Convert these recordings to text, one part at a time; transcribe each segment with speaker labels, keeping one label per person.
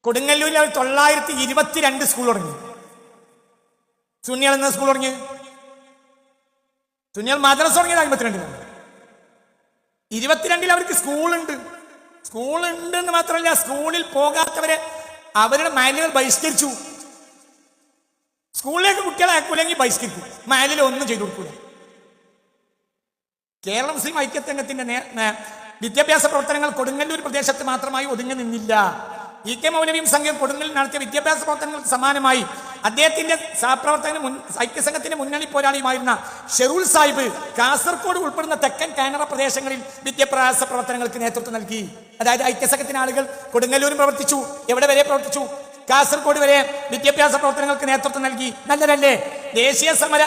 Speaker 1: കൊടുങ്ങല്ലൂരിൽ അവർ തൊള്ളായിരത്തി ഇരുപത്തിരണ്ട് സ്കൂൾ തുടങ്ങി. സുന്നികൾ എന്ന സ്കൂൾ തുടങ്ങി സുന്നികൾ മദ്രസ തുടങ്ങിയത് അമ്പത്തിരണ്ടിലാണ് ഇരുപത്തിരണ്ടിൽ അവർക്ക് സ്കൂളുണ്ട് സ്കൂളുണ്ട് എന്ന് മാത്രമല്ല സ്കൂളിൽ പോകാത്തവരെ അവരുടെ മയലുകൾ ബഹിഷ്കരിച്ചു. സ്കൂളിലേക്ക് കുട്ടികളെ അയക്കൂലെങ്കിൽ ബഹിഷ്കരിക്കും. മയലിൽ ഒന്നും ചെയ്തു കൊടുക്കൂല. കേരള മുസ്ലിം നേ- വിദ്യാഭ്യാസ പ്രവർത്തനങ്ങൾ കൊടുങ്ങല്ലൂർ പ്രദേശത്ത് മാത്രമായി ഒതുങ്ങി നിന്നില്ല. ഇ കെ മൗലവിയും സംഘം കൊടുങ്ങലിൽ നടത്തിയ വിദ്യാഭ്യാസ പ്രവർത്തനങ്ങൾക്ക് സമാനമായി അദ്ദേഹത്തിന്റെ സഹപ്രവർത്തകന് മുൻ ഐക്യസംഘത്തിന്റെ മുന്നണി പോരാളിയുമായിരുന്ന ഷെറൂൽ സാഹിബ് കാസർഗോഡ് ഉൾപ്പെടുന്ന തെക്കൻ കാനറ പ്രദേശങ്ങളിൽ വിദ്യാഭ്യാസ പ്രവർത്തനങ്ങൾക്ക് നേതൃത്വം നൽകി. അതായത് ഐക്യസംഘത്തിന് ആളുകൾ കൊടുങ്ങല്ലൂരും പ്രവർത്തിച്ചു എവിടെ വരെ പ്രവർത്തിച്ചു? കാസർഗോഡ് വരെ വിദ്യാഭ്യാസ പ്രവർത്തനങ്ങൾക്ക് നേതൃത്വം നൽകി. നല്ലതല്ലേ? ദേശീയ സമര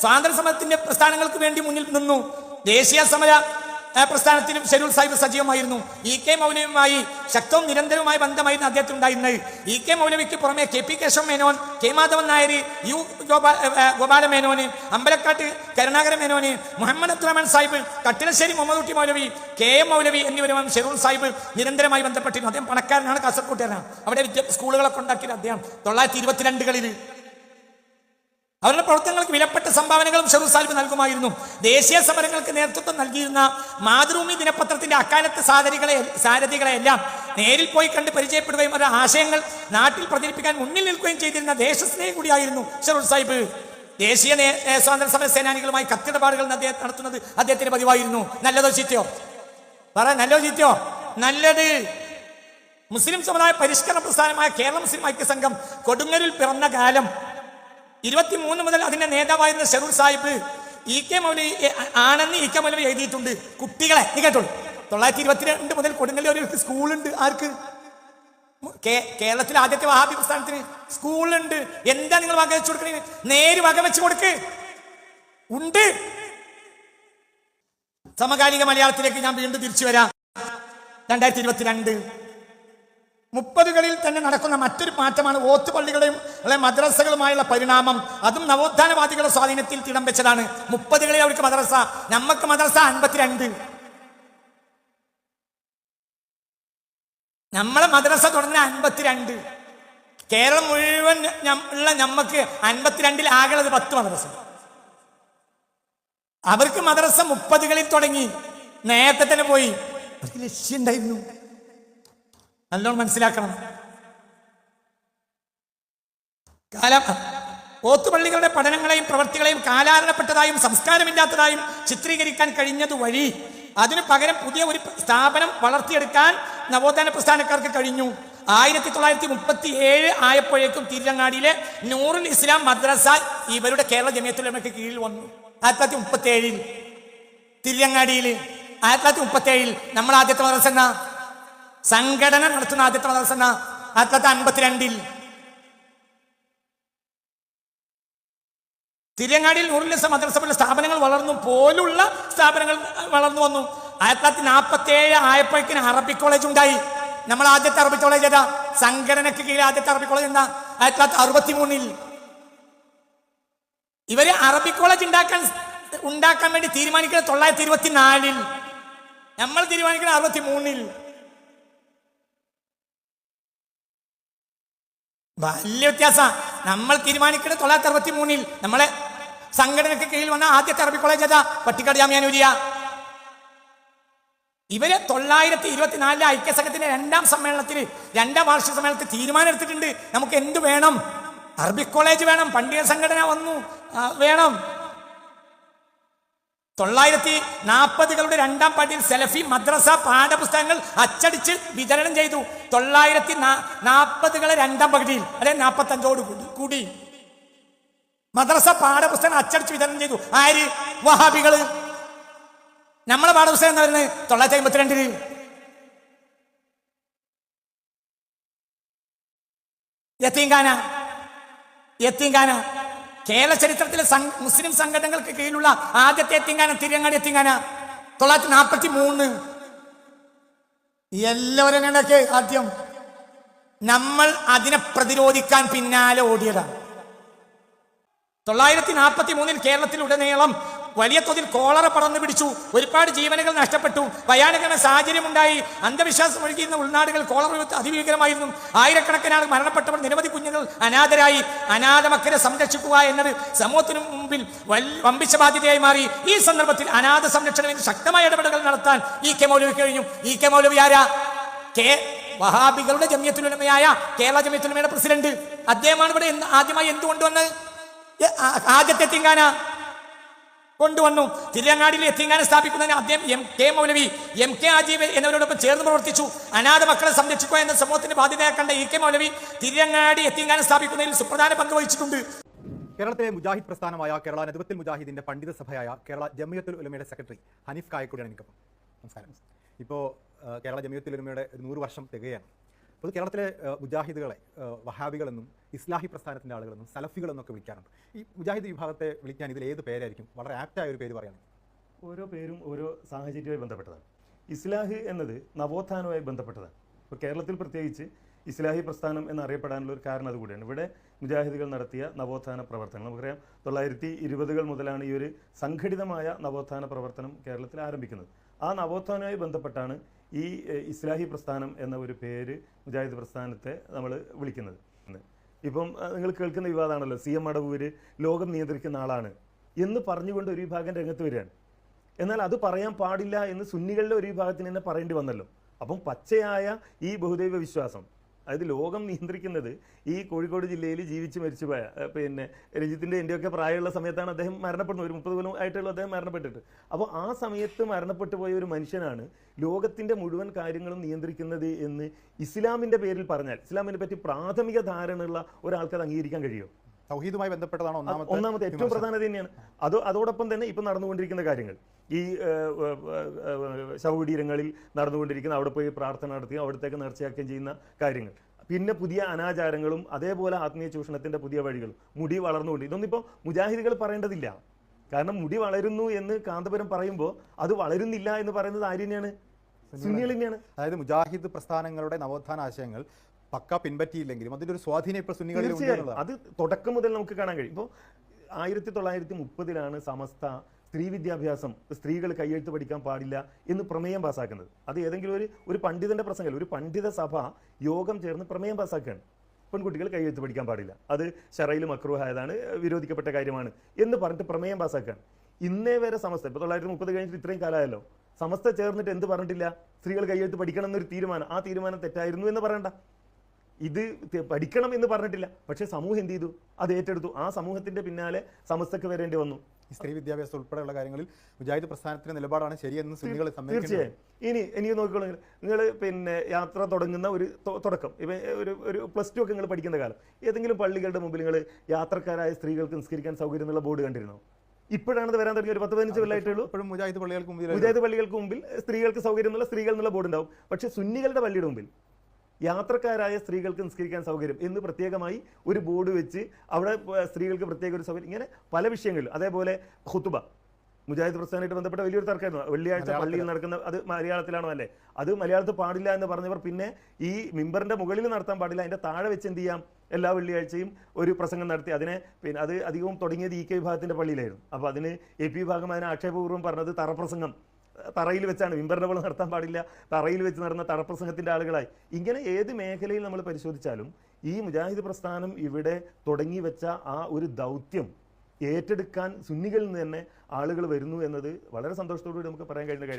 Speaker 1: സ്വാതന്ത്ര്യ സമരത്തിന്റെ പ്രസ്ഥാനങ്ങൾക്ക് വേണ്ടി മുന്നിൽ നിന്നു. ദേശീയ സമര പ്രസ്ഥാനത്തിലും ഷെരൂൽ സാഹിബ് സജീവമായിരുന്നു. ഇ കെ മൗലവിയുമായി ശക്തവും നിരന്തരവുമായ ബന്ധമായിരുന്നു അദ്ദേഹത്തിന് ഉണ്ടായിരുന്നത്. ഇ കെ മൗലവിക്ക് പുറമെ K P Kesava Menon K Madhavan Nair U Gopala Menon Ambalakkat Karunakara Menon Muhammad Abdurahiman Sahib Kattilassery Muhammad Moulavi K M Moulavi എന്നിവരുമായി ഷെറൂൽ സാഹിബ് നിരന്തരമായി ബന്ധപ്പെട്ടിരുന്നു. അദ്ദേഹം പണക്കാരനാണ് കാസർകോട്ടുകാരനാണ്. അവിടെ സ്കൂളുകളൊക്കെ ഉണ്ടാക്കിയത് അദ്ദേഹം. തൊള്ളായിരത്തി ഇരുപത്തിരണ്ടുകളിൽ അവരുടെ പ്രവർത്തനങ്ങൾക്ക് വിലപ്പെട്ട സംഭാവനകളും ഷെറു നൽകുമായിരുന്നു. ദേശീയ സമരങ്ങൾക്ക് നേതൃത്വം നൽകിയിരുന്ന മാതൃഭൂമി ദിനപത്രത്തിന്റെ അക്കാലത്തെ സാരഥികളെ സാരഥികളെയെല്ലാം നേരിൽ പോയി കണ്ട് പരിചയപ്പെടുകയും അവരുടെ ആശയങ്ങൾ നാട്ടിൽ പ്രചരിപ്പിക്കാൻ മുന്നിൽ നിൽക്കുകയും ചെയ്തിരുന്ന ദേശസ്നേഹി കൂടിയായിരുന്നു ഷെറു സാഹിബ് ദേശീയ സ്വാതന്ത്ര്യ സമര സേനാനികളുമായി കത്തിടപാടുകൾ നടത്തുന്നത് അദ്ദേഹത്തിന് പതിവായിരുന്നു. നല്ലതോ ചീത്തയോ? പറ നല്ലതോ ചീത്തയോ? നല്ലത്. മുസ്ലിം സമുദായ പരിഷ്കരണ പ്രസ്ഥാനമായ കേരള മുസ്ലിം ഐക്യ സംഘം കൊടുങ്ങലിൽ പിറന്ന കാലം ഇരുപത്തിമൂന്ന് മുതൽ അതിന്റെ നേതാവായിരുന്ന ഷെറൂർ സാഹിബ് ഇ കെ മൗലവി ആണെന്ന് ഇ കെ മൗലവി എഴുതിയിട്ടുണ്ട്. കുട്ടികളെ നീ കേട്ടോളൂ. തൊള്ളായിരത്തി ഇരുപത്തിരണ്ട് മുതൽ കൊടുങ്ങല്ലൂർ ഒരു സ്കൂളുണ്ട്. ആർക്ക്? കേരളത്തിലെ ആദ്യത്തെ വഹാബി പ്രസ്ഥാനത്തിന് സ്കൂളുണ്ട്. എന്താ നിങ്ങൾ വക വെച്ച് കൊടുക്കണേ? നേര് വക വെച്ച് കൊടുക്ക്. ഉണ്ട്. സമകാലിക മലയാളത്തിലേക്ക് ഞാൻ വീണ്ടും തിരിച്ചു വരാം. രണ്ടായിരത്തി ഇരുപത്തിരണ്ട് മുപ്പതുകളിൽ തന്നെ നടക്കുന്ന മറ്റൊരു മാറ്റമാണ് ഓത്ത് പള്ളികളെയും അല്ലെ മദ്രസകളുമായുള്ള പരിണാമം. അതും നവോത്ഥാനവാദികളുടെ സ്വാധീനത്തിൽ തിടം വെച്ചതാണ്. മുപ്പതുകളിൽ അവർക്ക് മദ്രസ. നമ്മക്ക് മദ്രസ അൻപത്തിരണ്ട്. നമ്മളെ മദ്രസ തുടങ്ങിയ അൻപത്തിരണ്ട്. കേരളം മുഴുവൻ ഉള്ള നമ്മക്ക് അൻപത്തിരണ്ടിൽ ആകെയുള്ളത് പത്ത് മദ്രസ അവർക്ക് മദ്രസ മുപ്പതുകളിൽ തുടങ്ങി. നേരത്തെ തന്നെ പോയി. ലക്ഷ്യം ഉണ്ടായിരുന്നു നല്ലോണം മനസ്സിലാക്കണം. കാലം ഓത്തുപള്ളികളുടെ പഠനങ്ങളെയും പ്രവൃത്തികളെയും കാലാരണപ്പെട്ടതായും സംസ്കാരമില്ലാത്തതായും ചിത്രീകരിക്കാൻ കഴിഞ്ഞത് വഴി അതിനു പകരം പുതിയ ഒരു സ്ഥാപനം വളർത്തിയെടുക്കാൻ നവോത്ഥാന പ്രസ്ഥാനക്കാർക്ക് കഴിഞ്ഞു. ആയിരത്തി തൊള്ളായിരത്തി മുപ്പത്തി ഏഴ് ആയപ്പോഴേക്കും തിരുരങ്ങാടിയിലെ നൂറുൽ ഇസ്ലാം മദ്രസ ഇവരുടെ കേരള ജമിയത്തുലമയ്ക്ക് കീഴിൽ വന്നു. ആയിരത്തി തൊള്ളായിരത്തി മുപ്പത്തി ഏഴിൽ തിരുരങ്ങാടിയിൽ ആയിരത്തി തൊള്ളായിരത്തി മുപ്പത്തി ഏഴിൽ നമ്മൾ ആദ്യത്തെ മദ്രസ എന്നാ സംഘടന നടത്തുന്ന ആദ്യത്തെ മദ്രസ എന്ന ആയിരത്തി തൊള്ളായിരത്തി അൻപത്തിരണ്ടിൽ. തിരങ്ങാടിയിൽ മദ്രസ പോലെ സ്ഥാപനങ്ങൾ വളർന്നു പോലുള്ള സ്ഥാപനങ്ങൾ വളർന്നു വന്നു. ആയിരത്തി തൊള്ളായിരത്തി നാൽപ്പത്തി ഏഴ് ആയപ്പോഴേക്കിന് അറബിക് കോളേജ് ഉണ്ടായി. നമ്മൾ ആദ്യത്തെ അറബിക് കോളേജ് ഏതാ? സംഘടനയ്ക്ക് കീഴിൽ ആദ്യത്തെ അറബിക് കോളേജ് എന്താ? ആയിരത്തി തൊള്ളായിരത്തി അറുപത്തി മൂന്നിൽ ഇവർ അറബിക് കോളേജ് ഉണ്ടാക്കാൻ ഉണ്ടാക്കാൻ വേണ്ടി തീരുമാനിക്കുന്നത് തൊള്ളായിരത്തി ഇരുപത്തിനാലിൽ. നമ്മൾ തീരുമാനിക്കുന്നത് അറുപത്തി മൂന്നിൽ വലിയ വ്യത്യാസ. നമ്മൾ തീരുമാനിക്കുന്നത് തൊള്ളായിരത്തി അറുപത്തി മൂന്നിൽ നമ്മളെ സംഘടനയ്ക്ക് കീഴിൽ വന്ന ആദ്യത്തെ അറബി കോളേജ് ഏതാ? പട്ടിക്കാട് ജാമ്യാനൂരിയ ഇവർ തൊള്ളായിരത്തി ഇരുപത്തിനാലിലെ ഐക്യസംഘത്തിന്റെ രണ്ടാം സമ്മേളനത്തിൽ രണ്ടാം വാർഷിക സമ്മേളനത്തിൽ തീരുമാനം എടുത്തിട്ടുണ്ട്. നമുക്ക് എന്ത് വേണം? അറബി കോളേജ് വേണം പണ്ഡിത സംഘടന വന്നു വേണം. തൊള്ളായിരത്തി നാൽപ്പതുകളുടെ രണ്ടാം പാട്ടിൽ സെലഫി മദ്രസ പാഠപുസ്തകങ്ങൾ അച്ചടിച്ച് വിതരണം ചെയ്തു. തൊള്ളായിരത്തി നാൽപ്പതുകളെ രണ്ടാം പകുതിയിൽ അല്ലെ നാൽപ്പത്തി അഞ്ചോട് കൂടി കൂടി. മദ്രസ പാഠപുസ്തകങ്ങൾ അച്ചടിച്ച് വിതരണം ചെയ്തു. ആര്? വഹാബികൾ നമ്മളെ പാഠപുസ്തകം എന്ന് പറയുന്നത് തൊള്ളായിരത്തി അമ്പത്തിരണ്ടിൽ യത്തീങ്കാന യത്തീങ്കാന കേരള ചരിത്രത്തിലെ മുസ്ലിം സംഘടനകൾക്ക് കീഴിലുള്ള ആദ്യത്തെ എത്തിങ്ങാന തിരിയങ്ങാടി എത്തിങ്ങാന. തൊള്ളായിരത്തി നാൽപ്പത്തി മൂന്ന് എല്ലാവരും കണക്ക് ആദ്യം. നമ്മൾ അതിനെ പ്രതിരോധിക്കാൻ പിന്നാലെ ഓടിയതാണ് തൊള്ളായിരത്തി നാൽപ്പത്തി മൂന്നിൽ കേരളത്തിലുടനീളം വലിയ തോതിൽ കോളറ പടർന്നു പിടിച്ചു. ഒരുപാട് ജീവനുകൾ നഷ്ടപ്പെട്ടു. ഭയാനകമായ സാഹചര്യമുണ്ടായി. അന്ധവിശ്വാസം ഒഴുകിയിരുന്ന ഉൾനാടുകൾ കോളറ അതിഭീകരമായിരുന്നു ആയിരക്കണക്കിന് മരണപ്പെട്ടവർ നിരവധി കുഞ്ഞുങ്ങൾ അനാഥരായി. അനാഥ മക്കളെ സംരക്ഷിക്കുക എന്നത് സമൂഹത്തിനു മുമ്പിൽ വമ്പിച്ച ബാധ്യതയായി മാറി. ഈ സന്ദർഭത്തിൽ അനാഥ സംരക്ഷണത്തിന് ശക്തമായ ഇടപെടലുകൾ നടത്താൻ ഇ കെ മൗലവി കഴിഞ്ഞു. ഇ കെ മൗലവി ആരാ? കെ വഹാബികളുടെ ജമിയത്തുലമയായ കേരള ജമിയത്തുലമയുടെ പ്രസിഡന്റ്. അദ്ദേഹമാണ് ഇവിടെ ആദ്യമായി എന്ത് കൊണ്ടുവന്നത് ഏ, ആദ്യത്തെ എത്തിങ്കാന കൊണ്ടുവന്നു. തിരിയങ്ങാടിയിൽ എത്തിങ്ങാനം സ്ഥാപിക്കുന്നതിന് ആദ്യം M K Maulavi M K ആജീവ് എന്നിവരോടൊപ്പം ചേർന്ന് പ്രവർത്തിച്ചു. അനാഥ മക്കളെ സംരക്ഷിക്കുക എന്ന സമൂഹത്തിന്റെ ബാധ്യതയാക്കേണ്ട ഇ കെ മൗലവി തിരുവങ്ങാടി എത്തിങ്ങാനം സ്ഥാപിക്കുന്നതിൽ സുപ്രധാന പങ്ക് വഹിച്ചിട്ടുണ്ട്.
Speaker 2: കേരളത്തിലെ മുജാഹിദ് പ്രസ്ഥാനമായ കേരള നദുവത്തിൽ മുജാഹിദിന്റെ പണ്ഡിത സഭയായ കേരള ജമിയത്തുൽ ഉലമയുടെ സെക്രട്ടറി ഹനീഫ് കായക്കൂടിയാണ് എനിക്കൊപ്പം. നമസ്കാരം. ഇപ്പോൾ കേരള ജമിയത്തുൽ ഉലമയുടെ നൂറ് വർഷം തികയാണ്. അപ്പോൾ കേരളത്തിലെ മുജാഹിദുകളെ വഹാബികളെന്നും ഇസ്ലാഹി പ്രസ്ഥാനത്തിന്റെ ആളുകളെന്നും സലഫികളെന്നൊക്കെ വിളിക്കാറുണ്ട്. ഈ മുജാഹിദ് വിഭാഗത്തെ വിളിക്കാൻ ഇതിൽ ഏത് പേരായിരിക്കും? വളരെ ആപ്റ്റായ ഒരു പേര് പറയുകയാണെങ്കിൽ
Speaker 3: ഓരോ പേരും ഓരോ സാഹചര്യവുമായി ബന്ധപ്പെട്ടതാണ്. ഇസ്ലാഹ് എന്നത് നവോത്ഥാനവുമായി ബന്ധപ്പെട്ടതാണ്. ഇപ്പോൾ കേരളത്തിൽ പ്രത്യേകിച്ച് ഇസ്ലാഹി പ്രസ്ഥാനം എന്നറിയപ്പെടാനുള്ള ഒരു കാരണം അതുകൂടിയാണ് ഇവിടെ മുജാഹിദുകൾ നടത്തിയ നവോത്ഥാന പ്രവർത്തനങ്ങൾ. നമുക്കറിയാം തൊള്ളായിരത്തി ഇരുപതുകൾ മുതലാണ് ഈ ഒരു സംഘടിതമായ നവോത്ഥാന പ്രവർത്തനം കേരളത്തിൽ ആരംഭിക്കുന്നത്. ആ നവോത്ഥാനവുമായി ബന്ധപ്പെട്ടാണ് ഈ ഇസ്ലാഹി പ്രസ്ഥാനം എന്ന ഒരു പേര് മുജാഹിദ് പ്രസ്ഥാനത്തെ നമ്മൾ വിളിക്കുന്നത്. ഇപ്പം നിങ്ങൾ കേൾക്കുന്ന വിവാദമാണല്ലോ. സി എം അടവൂര് ലോകം നിയന്ത്രിക്കുന്ന ആളാണ് എന്ന് പറഞ്ഞുകൊണ്ട് ഒരു വിഭാഗം രംഗത്ത് വരികയാണ്. എന്നാൽ അത് പറയാൻ പാടില്ല എന്ന് സുന്നികളുടെ ഒരു വിഭാഗത്തിന് തന്നെ പറയേണ്ടി വന്നല്ലോ. അപ്പം പച്ചയായ ഈ ബഹുദൈവ വിശ്വാസം അതായത് ലോകം നിയന്ത്രിക്കുന്നത് ഈ കോഴിക്കോട് ജില്ലയിൽ ജീവിച്ച് മരിച്ചു പോയ പിന്നെ രഞ്ജിത്തിന്റെ എന്റെയൊക്കെ പ്രായമുള്ള സമയത്താണ് അദ്ദേഹം മരണപ്പെടുന്നത്. ഒരു മുപ്പത് കൊല്ലം ആയിട്ടുള്ള അദ്ദേഹം മരണപ്പെട്ടിട്ട്. അപ്പോൾ ആ സമയത്ത് മരണപ്പെട്ടു പോയ ഒരു മനുഷ്യനാണ് ലോകത്തിന്റെ മുഴുവൻ കാര്യങ്ങളും നിയന്ത്രിക്കുന്നത് എന്ന് ഇസ്ലാമിന്റെ പേരിൽ പറഞ്ഞാൽ ഇസ്ലാമിനെ പറ്റി പ്രാഥമിക ധാരണയുള്ള ഒരാൾക്ക് അത് അംഗീകരിക്കാൻ കഴിയും
Speaker 2: തൗഹീദുമായി ബന്ധപ്പെട്ടതാണ് ഒന്നാമത്തെ
Speaker 3: ഒന്നാമത്തെ ഏറ്റവും. പ്രധാനത തന്നെയാണ്. അത് അതോടൊപ്പം തന്നെ ഇപ്പം നടന്നുകൊണ്ടിരിക്കുന്ന കാര്യങ്ങൾ. ഈ ശവകുടീരങ്ങളിൽ നടന്നുകൊണ്ടിരിക്കുന്ന അവിടെ പോയി പ്രാർത്ഥന നടത്തുകയും അവിടത്തേക്ക് നേർച്ചയാക്കുകയും ചെയ്യുന്ന കാര്യങ്ങൾ. പിന്നെ പുതിയ അനാചാരങ്ങളും അതേപോലെ ആത്മീയ ചൂഷണത്തിന്റെ പുതിയ വഴികളും. മുടി വളർന്നുകൊണ്ട്. ഇതൊന്നും ഇപ്പോൾ മുജാഹിദികൾ പറയേണ്ടതില്ല. കാരണം മുടി വളരുന്നു എന്ന് കാന്തപുരം പറയുമ്പോൾ അത് വളരുന്നില്ല എന്ന് പറയുന്നത് ആര്യനെയാണ് സുന്നികൾ തന്നെയാണ്.
Speaker 2: അതായത് മുജാഹിദ് പ്രസ്ഥാനങ്ങളുടെ നവോത്ഥാന ആശയങ്ങൾ പക്ക പിൻപറ്റിയില്ലെങ്കിലും അതിന്റെ ഒരു സ്വാധീനം ഇപ്പോൾ സുന്നികളിൽ
Speaker 3: അത് തുടക്കം മുതൽ നമുക്ക് കാണാൻ കഴിയും. ഇപ്പോൾ ആയിരത്തി തൊള്ളായിരത്തി മുപ്പതിലാണ് സമസ്ത സ്ത്രീ വിദ്യാഭ്യാസം സ്ത്രീകൾ കയ്യെഴുത്ത് പഠിക്കാൻ പാടില്ല എന്ന് പ്രമേയം പാസ്സാക്കുന്നത് അത് ഏതെങ്കിലും ഒരു ഒരു പണ്ഡിതന്റെ പ്രസംഗം ഒരു പണ്ഡിത സഭ യോഗം ചേർന്ന് പ്രമേയം പാസ്സാക്കുകയാണ് പെൺകുട്ടികൾ കയ്യെഴുത്ത് പഠിക്കാൻ പാടില്ല. അത് ഷറയിൽ മക്രൂഹായതാണ് വിരോധിക്കപ്പെട്ട കാര്യമാണ് എന്ന് പറഞ്ഞിട്ട് പ്രമേയം പാസ്സാക്കുകയാണ് ഇന്നേ വരെ സമസ്ത ഇപ്പോൾ തൊള്ളായിരത്തി മുപ്പത് കഴിഞ്ഞിട്ട് ഇത്രയും കാലമായല്ലോ. സമസ്ത ചേർന്നിട്ട് എന്ത് പറഞ്ഞിട്ടില്ല? സ്ത്രീകൾ കയ്യെഴുത്ത് പഠിക്കണം എന്നൊരു തീരുമാനം. ആ തീരുമാനം തെറ്റായിരുന്നു എന്ന് പറയണ്ട. ഇത് പഠിക്കണം എന്ന് പറഞ്ഞിട്ടില്ല. പക്ഷേ സമൂഹം എന്ത് ചെയ്തു? അത് ഏറ്റെടുത്തു. ആ സമൂഹത്തിന്റെ പിന്നാലെ സമസ്തക്ക് വരേണ്ടി വന്നു.
Speaker 2: സ്ത്രീ വിദ്യാഭ്യാസം ഉൾപ്പെടെയുള്ള കാര്യങ്ങളിൽ മുജാഹിദ് പ്രസ്ഥാനത്തിന്റെ നിലപാടാണ് ശരിയെന്ന് സുന്നികൾ
Speaker 3: തീർച്ചയായും. ഇനി എനിക്ക് നോക്കിക്കോളൂ നിങ്ങൾ പിന്നെ യാത്ര തുടങ്ങുന്ന ഒരു തുടക്കം. ഇപ്പം ഒരു ഒരു പ്ലസ് ടു ഒക്കെ നിങ്ങൾ പഠിക്കുന്ന കാലം. ഏതെങ്കിലും പള്ളികളുടെ മുമ്പിൽ നിങ്ങൾ യാത്രക്കാരായ സ്ത്രീകൾക്ക് നിസ്കരിക്കാൻ സൗകര്യം എന്നുള്ള ബോർഡ് കണ്ടിരുന്നോ? ഇപ്പോഴാണ് വരാൻ തുടങ്ങിയ ഒരു പത്ത് പതിനഞ്ച് കൊല്ലമായിട്ടുള്ളൂ
Speaker 2: ഇപ്പോഴും മുജാഹിദ് പള്ളികൾക്ക് മുമ്പിൽ
Speaker 3: മുജാഹിദ് പള്ളികൾക്ക് മുമ്പിൽ സ്ത്രീകൾക്ക് സൗകര്യം എന്നുള്ള സ്ത്രീകൾ എന്നുള്ള ബോർഡ് ഉണ്ടാവും. പക്ഷേ സുന്നികളുടെ പള്ളിയുടെ മുമ്പിൽ യാത്രക്കാരായ സ്ത്രീകൾക്ക് നിസ്കരിക്കാൻ സൗകര്യം. എന്ന് പ്രത്യേകമായി ഒരു ബോർഡ് വെച്ച് അവിടെ സ്ത്രീകൾക്ക് പ്രത്യേക ഒരു സൗകര്യം. ഇങ്ങനെ പല വിഷയങ്ങളിൽ അതേപോലെ ഹുത്തുബ മുജാഹിദ് പ്രസ്ഥാനമായിട്ട് ബന്ധപ്പെട്ട വലിയൊരു തർക്കമായിരുന്നു. വെള്ളിയാഴ്ച പള്ളിയിൽ നടക്കുന്ന അത് മലയാളത്തിലാണോ അല്ലേ? അത് മലയാളത്തിൽ പാടില്ല എന്ന് പറഞ്ഞവർ പിന്നെ ഈ മിമ്പറിന്റെ മുകളിൽ നടത്താൻ പാടില്ല. അതിന്റെ താഴെ വെച്ച് എന്ത് ചെയ്യാം? എല്ലാ വെള്ളിയാഴ്ചയും ഒരു പ്രസംഗം നടത്തി. അതിനെ പിന്നെ അത് അധികവും തുടങ്ങിയത് ഇ കെ വിഭാഗത്തിന്റെ പള്ളിയിലായിരുന്നു. അപ്പോൾ അതിന് എ പി വിഭാഗം അതിനെ ആക്ഷേപപൂർവം പറഞ്ഞത് തറപ്രസംഗം. തറയിൽ വെച്ചാണ്. വിംബർണബിൾ നടത്താൻ പാടില്ല. തറയിൽ വെച്ച് നടന്ന തടപ്രസംഗത്തിന്റെ ആളുകളായി. ഇങ്ങനെ ഏത് മേഖലയിൽ നമ്മൾ പരിശോധിച്ചാലും ഈ മുജാഹിദ് പ്രസ്ഥാനം ഇവിടെ തുടങ്ങി വെച്ച ആ ഒരു ദൗത്യം ഏറ്റെടുക്കാൻ സുന്നികളിൽ നിന്ന് തന്നെ ആളുകൾ വരുന്നു എന്നത് വളരെ സന്തോഷത്തോടുകൂടി നമുക്ക് പറയാൻ കഴിയുന്ന കാര്യം